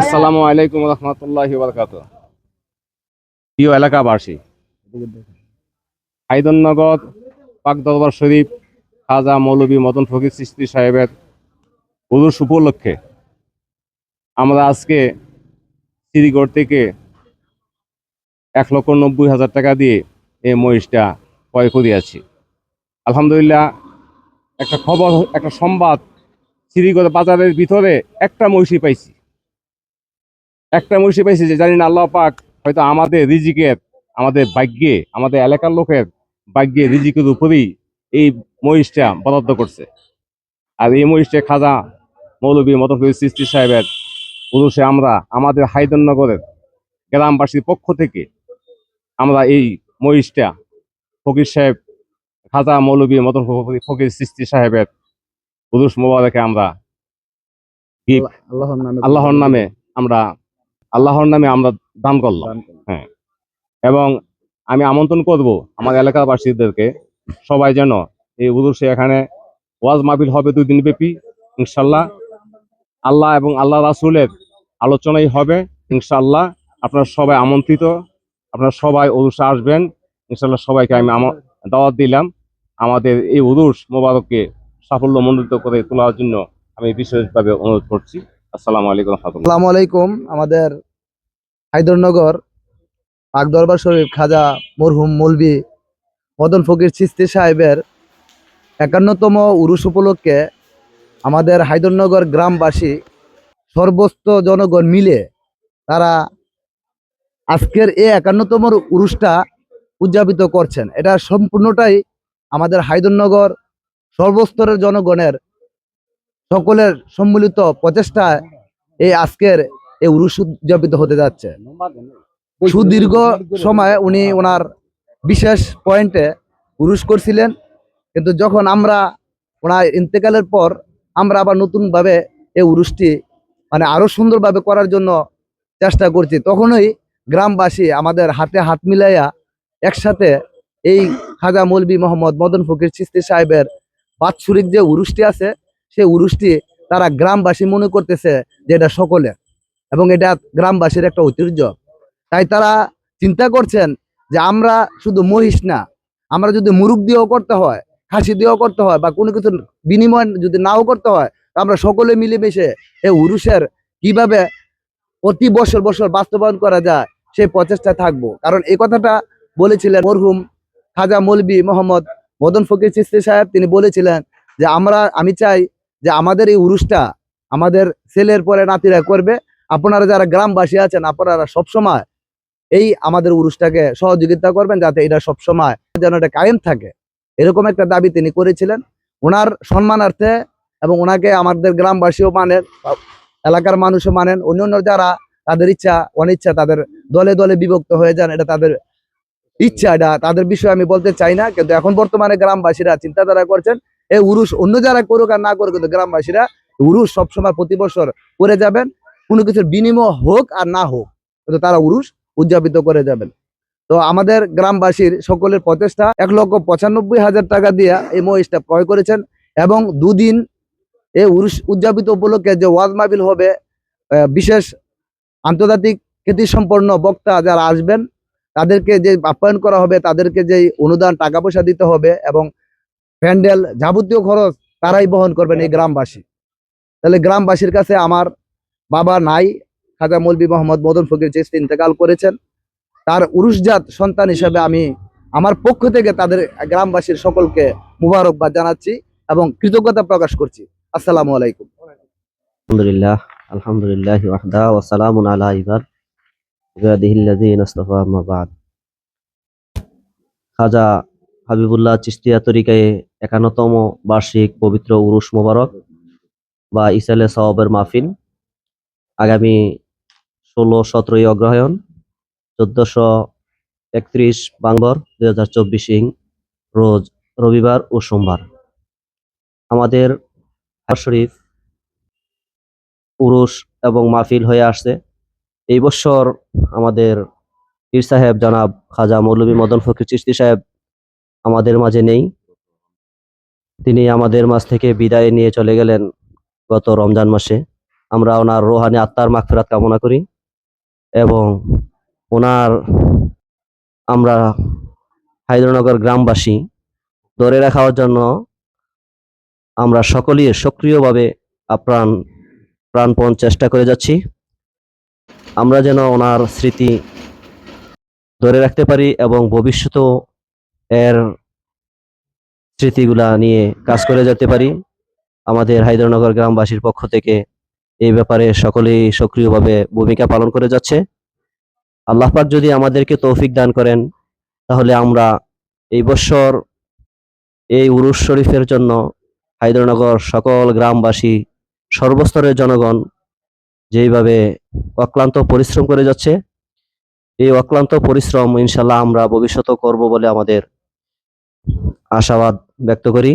আসসালামু আলাইকুম রহমতুল্লাহ বারকাত প্রিয় এলাকাবাসী হাইদননগর পাক দরবার শরীফ, খাজা মৌলভী মদন ফকির সৃষ্টি সাহেবের উরুষ উপলক্ষে আমরা আজকে শ্রীগড় থেকে এক লক্ষ নব্বই হাজার টাকা দিয়ে এই মহিষটা ক্রয় করিয়াছি আলহামদুলিল্লাহ, একটা খবর, একটা সংবাদ শ্রীগড় বাজারের ভিতরে একটা মহিষই পাইছি। একটা মহিষী পাইছি যে জানি না আল্লাহ পাক হয়তো আমাদের রিজিকের আমাদের ভাগ্যে আমাদের এলাকার লোকের ভাগ্যে রিজিকের উপরেই এই মহিষটা বরাদ্দ করছে। আর এই মহিষটা খাজা মৌলবী মতফির সৃষ্টি সাহেবের পুরুষে আমরা আমাদের হায়দনগরের গ্রামবাসীর পক্ষ থেকে আমরা এই মহিষটা ফকির সাহেব খাজা মৌলবী মতন ফকির সৃষ্টি সাহেবের পুরুষ মোবারকে আমরা আল্লাহর নামে আমরা আল্লাহর নামে আমরা দান করলাম। হ্যাঁ। এবং আমি আমন্ত্রণ করব আমার এলাকাবাসীদেরকে সবাই যেন এই উরুষে এখানে ওয়াজ মাহফিল হবে দুই দিন ব্যাপী ইনশাল্লাহ। আল্লাহ এবং আল্লাহ রাসুলের আলোচনাই হবে ইনশাল্লাহ। আপনারা সবাই আমন্ত্রিত আপনারা সবাই উরুষে আসবেন ইনশাল্লাহ সবাইকে আমি দাওয়াত দিলাম। আমাদের এই উরুষ মোবারককে সাফল্য মণ্ডিত করে তোলার জন্য আমি বিশেষভাবে অনুরোধ করছি। আসসালামু আলাইকুম আসসালামু আলাইকুম, আমাদের হায়দরনগর পাক দরবার শরীফ, খাজা মরহুম মৌলবি মদন ফকির চিস্তি সাহেবের একান্নতম উরুষ উপলক্ষে আমাদের হায়দরনগর গ্রামবাসী সর্বস্ত জনগণ মিলে তারা আজকের এই একান্নতম উরুষটা উদযাপিত করছেন। এটা সম্পূর্ণটাই আমাদের হায়দরনগর সর্বস্তরের জনগণের সকলের সম্মিলিত প্রচেষ্টায় এই আজকের এই উরুষ উদযাপিত হতে যাচ্ছে। সুদীর্ঘ সময় উনি ওনার বিশেষ পয়েন্টে উরুষ করছিলেন, কিন্তু যখন আমরা ওনার ইন্তেকালের পর আমরা আবার নতুনভাবে এই উরুষটি মানে আরও সুন্দরভাবে করার জন্য চেষ্টা করছি, তখনই গ্রামবাসী আমাদের হাতে হাত মিলাইয়া একসাথে এই খাজা মৌলবী মোহাম্মদ মদন ফকির চিস্তি সাহেবের বাৎসরিক যে উরুষটি আছে সেই উরুষটি তারা গ্রামবাসী মনে করতেছে যে এটা সকলের এবং এটা গ্রামবাসীর একটা ঐতিহ্য। তাই তারা চিন্তা করছেন যে আমরা শুধু মহিষ না, আমরা যদি মুরুগ দিয়েও করতে হয়, খাসি দিয়েও করতে হয় বা কোনো কিছু বিনিময় যদি নাও করতে হয় আমরা সকলে মিলেমিশে এই উরুষের কীভাবে প্রতি বছর বছর বাস্তবায়ন করা যায়, সেই প্রচেষ্টায় থাকব। কারণ এই কথাটা বলেছিলেন মরহুম খাজা মৌলবী মোহাম্মদ মদন ফকির চিস্তি সাহেব। তিনি বলেছিলেন যে আমরা, আমি চাই যে আমাদের এই উরুষটা আমাদের ছেলের পরে নাতিরা করবে। আপনারা যারা গ্রামবাসী আছেন, আপনারা সবসময় এই আমাদের উরুষটাকে সহযোগিতা করবেন যাতে এটা সবসময় যেন এটা কায়েম থাকে। এরকম একটা দাবি তিনি করেছিলেন। ওনার সম্মানার্থে এবং ওনাকে আমাদের গ্রামবাসীও মানেন, এলাকার মানুষও মানেন, অন্যান্য যারা তাদের ইচ্ছা, অনিচ্ছা তাদের দলে দলে বিভক্ত হয়ে যান, এটা তাদের ইচ্ছা, এটা তাদের বিষয়ে আমি বলতে চাই না। কিন্তু এখন বর্তমানে গ্রামবাসীরা চিন্তাধারা করছেন এই উরুষ অন্য যারা করুক আর না করুক কিন্তু গ্রামবাসীরা, উরুষ সবসময় প্রতি বছর করে যাবেন। কোনো কিছুর বিনিময় হোক আর না হোক, কিন্তু তারা উরুষ উদযাপিত করে যাবেন। তো আমাদের গ্রামবাসীর সকলের প্রচেষ্টা, এক লক্ষ পঁচানব্বই হাজার টাকা দিয়ে এই মহিষটা ক্রয় করেছেন এবং দুদিন এই উরুষ উদযাপিত উপলক্ষে যে ওয়াজ মাহফিল হবে বিশেষ আন্তর্জাতিক খ্যাতিসম্পন্ন বক্তা যারা আসবেন, তাদেরকে যে আপ্যায়ন করা হবে, তাদেরকে যে অনুদান, টাকা পয়সা দিতে হবে এবং প্যান্ডেল যাবতীয় খরচ তারাই বহন করবেন এই গ্রামবাসী। তাহলে গ্রামবাসীর কাছে আমার বাবা নাই, খাজা মৌলবী মোহাম্মদ মদন ফকির চেস্ট ইন্তেকাল করেছেন, তার উরুষজাত সন্তান হিসেবে আমি আমার পক্ষ থেকে তাদের গ্রামবাসীর সকলকে মুবারকবাদ জানাচ্ছি এবং কৃতজ্ঞতা প্রকাশ করছি। আসসালামু আলাইকুম। আলহামদুলিল্লাহ আলহামদুলিল্লাহ ওয়াহদা ওয়া সালামুন আলা খাজা হাবিবুল্লাহ চিশতিয়া তরিকায় একান্নতম বার্ষিক পবিত্র উরুস মোবারক বা ইসালে সওয়াবের মাহফিল। আগামী ষোলো সতেরোই অগ্রহায়ণ চোদ্দশো একত্রিশ বাংবর দুই হাজার চব্বিশ ইং রোজ রবিবার ও সোমবার। আমাদের শরীফ উরুষ এবং মাহফিল হয়ে আসছে। এই বছর আমাদের পীর সাহেব জনাব খাজা মৌলভী মদন ফকির চিস্তি সাহেব আমাদের মাঝে নেই। তিনি আমাদের মাঝ থেকে বিদায় নিয়ে চলে গেলেন গত রমজান মাসে। আমরা ওনার রোহানি আত্মার মাগফিরাত কামনা করি এবং ওনার আমরা হায়দ্রনগর গ্রামবাসী ধরে রাখার জন্য আমরা সকলেই সক্রিয়ভাবে আপ্রাণ, প্রাণপণ চেষ্টা করে যাচ্ছি। আমরা যেন ওনার স্মৃতি ধরে রাখতে পারি এবং ভবিষ্যতেও এর স্মৃতিগুলা নিয়ে কাজ করে যেতে পারি। আমাদের হায়দ্রনগর গ্রামবাসীর পক্ষ থেকে এই ব্যাপারে সকলেই সক্রিয়ভাবে ভূমিকা পালন করে যাচ্ছে। আল্লাহ পাক যদি আমাদেরকে তৌফিক দান করেন, তাহলে আমরা এই বছর এই উরুস শরীফের জন্য হায়দ্রনগর সকল গ্রামবাসী, সর্বস্তরের জনগণ যেইভাবে অক্লান্ত পরিশ্রম করে যাচ্ছে, এই অক্লান্ত পরিশ্রম ইনশাল্লাহ আমরা ভবিষ্যতেও করব বলে আমাদের আশাবাদ ব্যক্ত করি।